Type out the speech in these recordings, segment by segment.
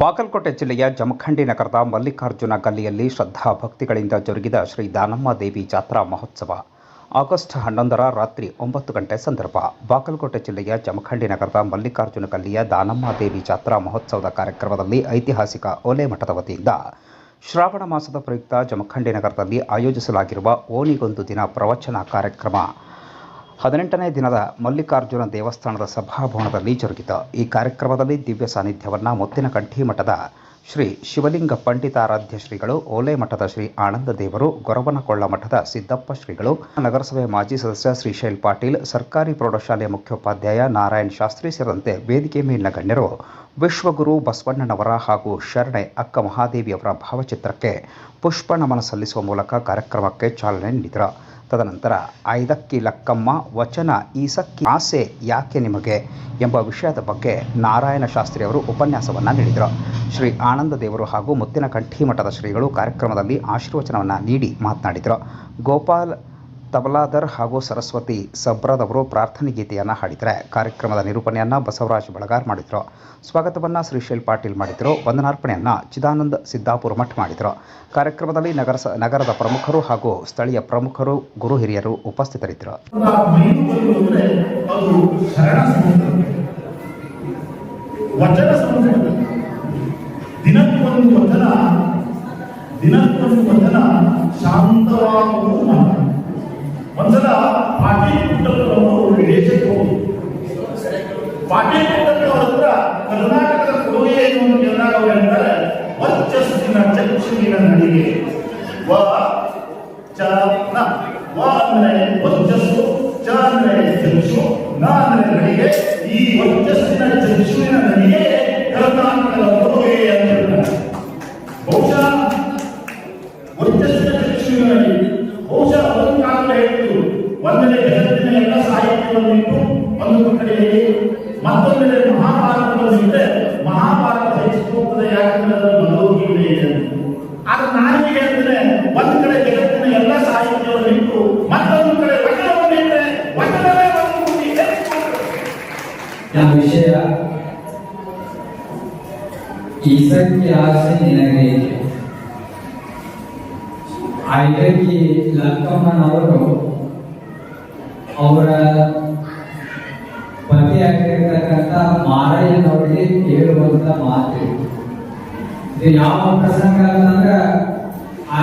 ಬಾಗಲಕೋಟೆ ಜಿಲ್ಲೆಯ ಜಮಖಂಡಿ ನಗರದ ಮಲ್ಲಿಕಾರ್ಜುನ ಗಲ್ಲಿಯಲ್ಲಿ ಶ್ರದ್ಧಾ ಭಕ್ತಿಗಳಿಂದ ಜರುಗಿದ ಶ್ರೀ ದಾನಮ್ಮ ದೇವಿ ಜಾತ್ರಾ ಮಹೋತ್ಸವ. ಆಗಸ್ಟ್ ಹನ್ನೊಂದರ ರಾತ್ರಿ ಒಂಬತ್ತು ಗಂಟೆ ಸಂದರ್ಭ. ಬಾಗಲಕೋಟೆ ಜಿಲ್ಲೆಯ ಜಮಖಂಡಿ ನಗರದ ಮಲ್ಲಿಕಾರ್ಜುನ ಗಲ್ಲಿಯ ದಾನಮ್ಮ ದೇವಿ ಜಾತ್ರಾ ಮಹೋತ್ಸವದ ಕಾರ್ಯಕ್ರಮದಲ್ಲಿ ಐತಿಹಾಸಿಕ ಓಲೆ ಮಠದ ವತಿಯಿಂದ ಶ್ರಾವಣ ಮಾಸದ ಪ್ರಯುಕ್ತ ಜಮಖಂಡಿ ನಗರದಲ್ಲಿ ಆಯೋಜಿಸಲಾಗಿರುವ ಓಣಿಗೊಂದು ದಿನ ಪ್ರವಚನ ಕಾರ್ಯಕ್ರಮ. ಹದಿನೆಂಟನೇ ದಿನದ ಮಲ್ಲಿಕಾರ್ಜುನ ದೇವಸ್ಥಾನದ ಸಭಾಭವನದಲ್ಲಿ ಜರುಗಿದ ಈ ಕಾರ್ಯಕ್ರಮದಲ್ಲಿ ದಿವ್ಯ ಸಾನ್ನಿಧ್ಯವನ್ನು ಮುತ್ತಿನಕಂಠಿ ಮಠದ ಶ್ರೀ ಶಿವಲಿಂಗ ಪಂಡಿತಾರಾಧ್ಯ ಶ್ರೀಗಳು, ಓಲೆ ಮಠದ ಶ್ರೀ ಆನಂದ ದೇವರು, ಗೊರವನಕೊಳ್ಳ ಮಠದ ಸಿದ್ದಪ್ಪ ಶ್ರೀಗಳು, ನಗರಸಭೆ ಮಾಜಿ ಸದಸ್ಯ ಶ್ರೀಶೈಲ್ ಪಾಟೀಲ್, ಸರ್ಕಾರಿ ಪ್ರೌಢಶಾಲೆಯ ಮುಖ್ಯೋಪಾಧ್ಯಾಯ ನಾರಾಯಣ್ ಶಾಸ್ತ್ರಿ ಸೇರಿದಂತೆ ವೇದಿಕೆ ಮೇಲಿನ ಗಣ್ಯರು ವಿಶ್ವಗುರು ಬಸವಣ್ಣನವರ ಹಾಗೂ ಶರಣೆ ಅಕ್ಕ ಮಹಾದೇವಿಯವರ ಭಾವಚಿತ್ರಕ್ಕೆ ಪುಷ್ಪ ನಮನ ಸಲ್ಲಿಸುವ ಮೂಲಕ ಕಾರ್ಯಕ್ರಮಕ್ಕೆ ಚಾಲನೆ ನೀಡಿದರು. ತದನಂತರ, ಐದಕ್ಕಿ ಲಕ್ಕಮ್ಮ, ವಚನ ಈಸಕ್ಕಿ ಆಸೆ ಯಾಕೆ ನಿಮಗೆ? ಎಂಬ ವಿಷಯದ ಬಗ್ಗೆ ನಾರಾಯಣ ಶಾಸ್ತ್ರಿ ಅವರು ಉಪನ್ಯಾಸವನ್ನು ನೀಡಿದರು. ಶ್ರೀ ಆನಂದ ದೇವರು ಹಾಗೂ ಮುತ್ತಿನಕಂಠಿ ಮಠದ ಶ್ರೀಗಳು ಕಾರ್ಯಕ್ರಮದಲ್ಲಿ ಆಶೀರ್ವಚನವನ್ನು ನೀಡಿ ಮಾತನಾಡಿದರು. ಗೋಪಾಲ್ ತಬಲಾದರ್ ಹಾಗೂ ಸರಸ್ವತಿ ಸಬ್ರದವರು ಪ್ರಾರ್ಥನೆ ಗೀತೆಯನ್ನು ಹಾಡಿದರೆ. ಕಾರ್ಯಕ್ರಮದ ನಿರೂಪಣೆಯನ್ನು ಬಸವರಾಜ್ ಬಳಗಾರ್ ಮಾಡಿದರು. ಸ್ವಾಗತವನ್ನು ಶ್ರೀಶೈಲ್ ಪಾಟೀಲ್ ಮಾಡಿದರು. ವಂದನಾರ್ಪಣೆಯನ್ನು ಚಿದಾನಂದ ಸಿದ್ದಾಪುರ ಮಠ ಮಾಡಿದರು. ಕಾರ್ಯಕ್ರಮದಲ್ಲಿ ನಗರ ನಗರದ ಪ್ರಮುಖರು ಹಾಗೂ ಸ್ಥಳೀಯ ಪ್ರಮುಖರು, ಗುರು ಹಿರಿಯರು ಉಪಸ್ಥಿತರಿದ್ದರು. ಒಂದ್ಸಲ ಪಾಟೀಲ್ ಪುಟ್ಟಪ್ಪನವರು ವಿದೇಶಕ್ಕೆ ಹೋಗಿ ಪಾಟೀಲ್ ಕರ್ನಾಟಕದ ಕೊಡುಗೆ ಏನು ಅಂತ ಕೇಳಿದಾಗ ಅವ್ರು ಹೇಳ್ತಾರೆ ವರ್ಚಸ್ಸಿನ ನಡಿಗೆ. ವ, ಚ, ನ, ವ ಅಂದ್ರೆ ವರ್ಚಸ್ಸು, ಚ ಅಂದ್ರೆ ಚಕ್ಷು, ನ ನಡಿಗೆ. ಈ ವರ್ಚಸ್ಸಿನ ಚಕ್ಷುವಿನ ನಡಿಗೆ ಕರ್ನಾಟಕದ ಒಂದನೇ ಜಗತ್ತಿನ ಎಲ್ಲ ಸಾಹಿತ್ಯವನ್ನು ಇಟ್ಟು ಒಂದು ಕಡೆಯಲ್ಲಿ ಮತ್ತೊಂದೆಡೆ ಮಹಾಭಾರತವನ್ನು ಇಟ್ಟರೆ ಮಹಾಭಾರತ ಹೆಚ್ಚು ಹೋಗ್ತದೆ ಯಾಕಂದ್ರೆ ಅದರ ಭಗವದ್ಗೀತೆ ಇದೆ. ಆದ್ರೆ ನಾನು ಹೇಳಿದ್ರೆ ಒಂದು ಕಡೆ ಜಗತ್ತಿನ ಎಲ್ಲ ಸಾಹಿತ್ಯವನ್ನು ಇಟ್ಟು ಮತ್ತೊಂದು ಕಡೆ ವಚನವನ್ನು ಇಟ್ಟರೆ ವಚನವೇ ಒಂದು ವಿಷಯ ಈಸಕ್ಕೆ ಆಸೆ ನಿನಗೆ ಏಕೆ? ಐದಕ್ಕಿ ಲಕ್ಕಮ್ಮನವರು ಅವರ ಪತಿಯಾಗಿರ್ತಕ್ಕಂಥ ಮಾರಯ್ಯನವರಿಗೆ ಕೇಳುವಂತ ಮಾತು ಇದು. ಯಾವ ಪ್ರಸಂಗ ಅಂತಂದ್ರೆ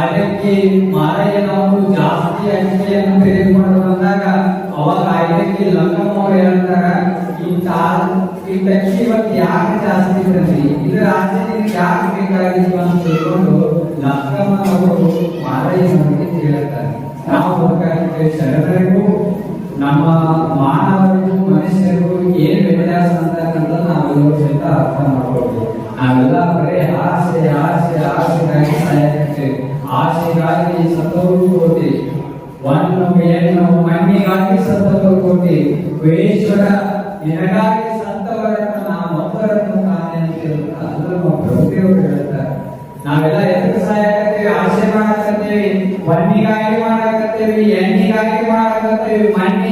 ಐದಕ್ಕಿ ಮಾರಯ್ಯನವರು ಜಾಸ್ತಿ ಅಡಿಕೆಯನ್ನು ತೆಗೆದುಕೊಂಡು ಬಂದಾಗ, ಅವಾಗ ಐದಕ್ಕಿ ಲಕ್ಕಮ್ಮ ಅವ್ರು ಹೇಳ್ತಾರ, ಈ ಟಕ್ಕಿ ಇವತ್ತು ಯಾಕೆ ಜಾಸ್ತಿ ಬಂದ್ರಿ? ಇದ್ರ ಆಚರಣೆ ಯಾಕೆ ಬೇಕಾಗಿತ್ತು ಅಂತ ತಿಳ್ಕೊಂಡು ಲಕ್ಕಮ್ಮನವರು ಮಾರಯ್ಯನವರಿಗೆ ಹೇಳ್ತಾರೆ ನಾವು ಬೇಕಾಗಿದ್ರೆ ಶರಣರಿಗೂ ನಮ್ಮ ಮಾನವರಿಗೂ ಮನುಷ್ಯರಿಗೂ ಏನ್ ವ್ಯತ್ಯಾಸ ಅಂತಕ್ಕಂಥದ್ದು ನಾವೆಲ್ಲರೂ ಸಹಿತ ಅರ್ಥ ಮಾಡ್ಕೊಳ್ತೀವಿ ನಾವೆಲ್ಲ ಬರೇ ಆಸೆ ಆಸೆ ಆಸೆಗಾಗಿ ಸಾಯ್ತಿರ್ತೇವೆ ಆಸೆಗಾಗಿ ಸತ್ತವರು ಕೋಟಿ ಒಂದು ಹೆಣ್ಣು ಮಣ್ಣಿಗಾಗಿ ಸತ್ತವರು ಕೋಟಿ ವೇಶ್ವರ ನಿನಗಾಗಿ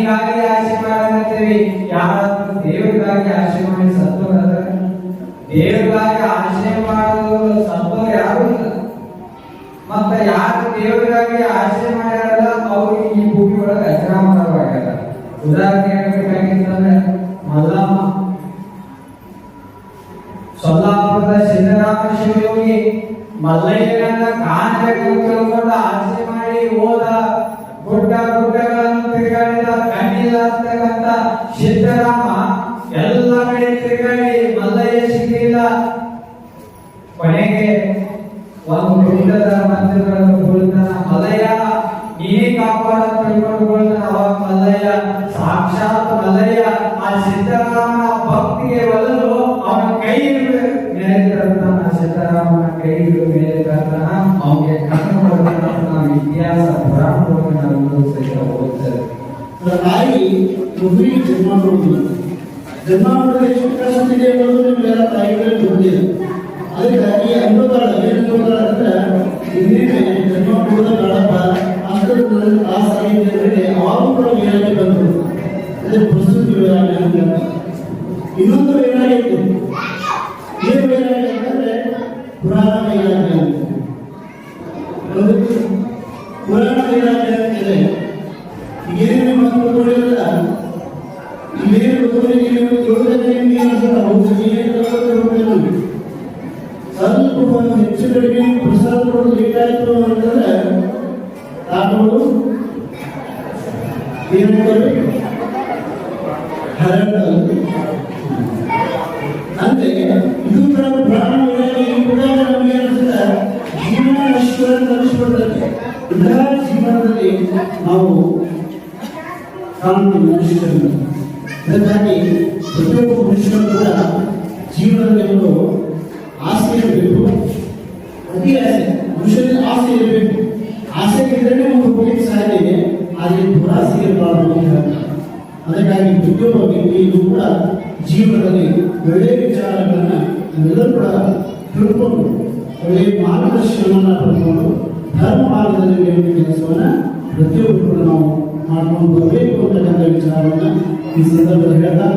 ಮಾಡಕತ್ತೇವಿ ಮಣ್ಣಿಗಾಗಿ ಆಸೆ ಮಾಡಕತ್ತೇವಿ ಯಾರಾದ್ರೂ ದೇವರಿಗಾಗಿ ಆಸೆ ಮಾಡಿ ಸತ್ತವರ ದೇವರಿಗಾಗಿ ಆಸೆ ಮಾಡೋದು ಸತ್ತವರು ಯಾರು ಇಲ್ಲ ಮತ್ತೆ ಯಾರು ದೇವರಿಗಾಗಿ ಆಸೆ ಮಾಡ್ಯಾರಲ್ಲ ಅವ್ರಿಗೆ ಈ ಭೂಮಿ ಒಳಗೆ ಅಜರಾಮರವಾಗ್ಯಾರ ಉದಾಹರಣೆ ಕೊನೆಗೆ ಒಂದು ಗುಡ್ಡದ ಮಂದಿರಗಳನ್ನು ಕುಳಿತಾನ ಮಲಯ ನೀನೇ ಕಾಪಾಡ ತಿಳ್ಕೊಂಡು ಕುಳಿತಾನ ಅವಾಗ ಮಲ್ಲಯ್ಯ ಸಾಕ್ಷಾತ್ ಮಲಯ, ಆ ಸಿದ್ದರಾಮನ ಭಕ್ತಿಗೆ ಒಲಲು ಅವನ ಕೈ ಮೇಲೆ ತರ್ತಾನ ಸಿದ್ದರಾಮನ ಕೈ ಮೇಲೆ ತರ್ತಾನ ಅವನಿಗೆ ಕಣ್ಣು ಇತಿಹಾಸ ಪುರಾಣದೊಳಗೆ ನಾವು ಸಹಿತ ಓದ್ತೇವೆ ತಾಯಿ ಜನ್ಮ ಕೊಡುವುದಿಲ್ಲ. ಜನ್ಮ ಕೊಡಲು ಎಷ್ಟು ಅದಕ್ಕಾಗಿ ಅನ್ಬೋದಾಳ ಏನು ಅನ್ಬೋದಾಳ ಅಂದ್ರೆ ಇಂದಿಗೆ ಜನ್ಮ ಕೊಡದ ಬೇಡಪ್ಪ ಅಂತ ಆ ಸಾಹಿತ್ಯದಲ್ಲಿ ಅವಾಗ ಕೂಡ ವೈರಾಗ್ಯ ಬಂತು ಅದೇ ಪ್ರಸ್ತುತಿ ವೈರಾಗ್ಯ ಅಂತ ಇನ್ನೊಂದು ವೈರಾಗ್ಯ ಇತ್ತು ಏನು ವೈರಾಗ್ಯ ಅಂತಂದ್ರೆ ಪುರಾಣ ಇಲಾಖೆ ಕಡಿಮೆ ಪ್ರಸಾದ ಆಯ್ತು ಅಂತಂದ್ರೆ ತಾವು ಏನಂತಾರೆ ಹರಡ ಅಂದ್ರೆ ಇದು ಕೂಡ ಪ್ರಾಣ ಕೂಡ ನಮಗೆ ಅನಿಸುತ್ತೆ. ಜೀವನ ನಶ್ವರ ಅನಿಸ್ಬಿಡ್ತದೆ ಇಂತಹ ಜೀವನದಲ್ಲಿ ನಾವು ಕಾಣ್ತೀವಿ ಮನುಷ್ಯರನ್ನು. ಅದಕ್ಕಾಗಿ ಪ್ರತಿಯೊಬ್ಬ ಮನುಷ್ಯರು ಕೂಡ ಜೀವನದಲ್ಲಿ ಒಂದು ಆಸೆ ಇರಬೇಕು ಅತಿ ಆಸೆ, ಮನುಷ್ಯನಿಗೆ ಆಸೆ ಇರಬೇಕು. ಆಸೆ ಇದ್ದರೆ ಒಂದು ಹೋಗ್ಲಿಕ್ಕೆ ಸಾಧ್ಯ ಇದೆ, ಆದರೆ ದುರಾಸೆ ಇರಬಾರದು ಅಂತ. ಅದಕ್ಕಾಗಿ ಪ್ರತಿಯೊಬ್ಬ ಇದು ಕೂಡ ಜೀವನದಲ್ಲಿ ಒಳ್ಳೆಯ ವಿಚಾರಗಳನ್ನು ನಾವೆಲ್ಲರೂ ಕೂಡ ತಿಳ್ಕೊಂಡು ಒಳ್ಳೆಯ ಮಾರ್ಗದರ್ಶನವನ್ನು ಪಡ್ಕೊಂಡು, ಧರ್ಮ ಮಾರ್ಗದಲ್ಲಿ ಕೆಲಸವನ್ನು ಪ್ರತಿಯೊಬ್ಬರು ನಾವು ಮಾಡ್ಕೊಂಡು ಬರಬೇಕು ಅಂತಕ್ಕಂಥ ವಿಚಾರವನ್ನು ಈ ಸಂದರ್ಭದಲ್ಲಿ ಹೇಳ್ತಾ